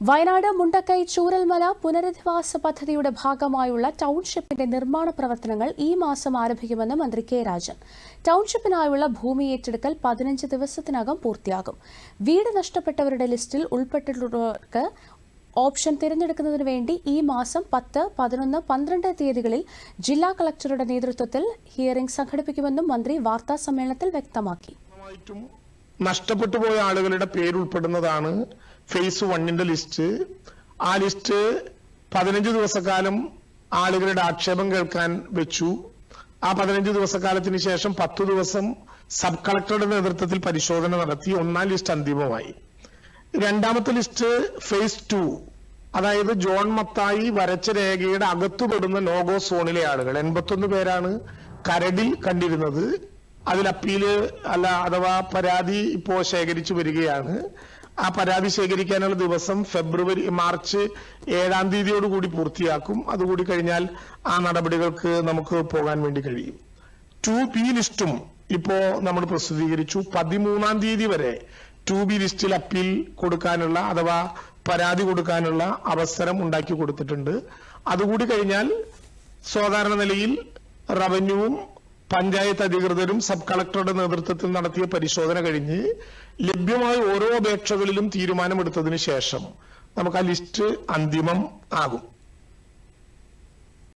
വയനാട് മുണ്ടക്കൈ ചൂരൽമല പുനരധിവാസ പദ്ധതിയുടെ ഭാഗമായുള്ള ടൗൺഷിപ്പിന്റെ നിർമ്മാണ പ്രവർത്തനങ്ങൾ ഈ മാസം ആരംഭിക്കുമെന്ന് മന്ത്രി കെ രാജൻ. ടൗൺഷിപ്പിനായുള്ള ഭൂമി ഏറ്റെടുക്കൽ പതിനഞ്ച് ദിവസത്തിനകം പൂർത്തിയാകും. വീട് നഷ്ടപ്പെട്ടവരുടെ ലിസ്റ്റിൽ ഉൾപ്പെട്ടിട്ടുള്ളവർക്ക് ഓപ്ഷൻ തിരഞ്ഞെടുക്കുന്നതിന് വേണ്ടി ഈ മാസം പത്ത് പതിനൊന്ന് പന്ത്രണ്ട് തീയതികളിൽ ജില്ലാ കളക്ടറുടെ നേതൃത്വത്തിൽ ഹിയറിംഗ് സംഘടിപ്പിക്കുമെന്നും മന്ത്രി വാർത്താ സമ്മേളനത്തിൽ വ്യക്തമാക്കി നഷ്ടപ്പെട്ടു പോയ ആളുകളുടെ പേരുൾപ്പെടുന്നതാണ് ഫേസ് വണ്ണിന്റെ ലിസ്റ്റ്. ആ ലിസ്റ്റ് പതിനഞ്ച് ദിവസക്കാലം ആളുകളുടെ ആക്ഷേപം കേൾക്കാൻ വെച്ചു. ആ പതിനഞ്ച് ദിവസക്കാലത്തിന് ശേഷം പത്തു ദിവസം സബ് കളക്ടറുടെ നേതൃത്വത്തിൽ പരിശോധന നടത്തി. ഒന്നാം ലിസ്റ്റ് അന്തിമമായി. രണ്ടാമത്തെ ലിസ്റ്റ് ഫേസ് ടു. അതായത് ജോൺ മത്തായി വരച്ച രേഖയുടെ അകത്തുപെടുന്ന ലോഗോ സോണിലെ ആളുകൾ. എൺപത്തൊന്ന് പേരാണ് കരടിൽ കണ്ടിരുന്നത്. അതിൽ അപ്പീൽ അല്ല അഥവാ പരാതി ഇപ്പോ ശേഖരിച്ചു വരികയാണ്. ആ പരാതി ശേഖരിക്കാനുള്ള ദിവസം ഫെബ്രുവരി മാർച്ച് ഏഴാം തീയതിയോടുകൂടി പൂർത്തിയാക്കും. അതുകൂടി കഴിഞ്ഞാൽ ആ നടപടികൾക്ക് നമുക്ക് പോകാൻ വേണ്ടി കഴിയും. ടു ബി ലിസ്റ്റും ഇപ്പോ നമ്മൾ പ്രസിദ്ധീകരിച്ചു. പതിമൂന്നാം തീയതി വരെ ടു ബി ലിസ്റ്റിൽ അപ്പീൽ കൊടുക്കാനുള്ള അഥവാ പരാതി കൊടുക്കാനുള്ള അവസരം ഉണ്ടാക്കി കൊടുത്തിട്ടുണ്ട്. അതുകൂടി കഴിഞ്ഞാൽ സാധാരണ നിലയിൽ റവന്യൂവും പഞ്ചായത്ത് അധികൃതരും സബ് കളക്ടറുടെ നേതൃത്വത്തിൽ നടത്തിയ പരിശോധന കഴിഞ്ഞ് ലഭ്യമായ ഓരോ അപേക്ഷകളിലും തീരുമാനമെടുത്തതിന് ശേഷം നമുക്ക് ആ ലിസ്റ്റ് അന്തിമം ആകും.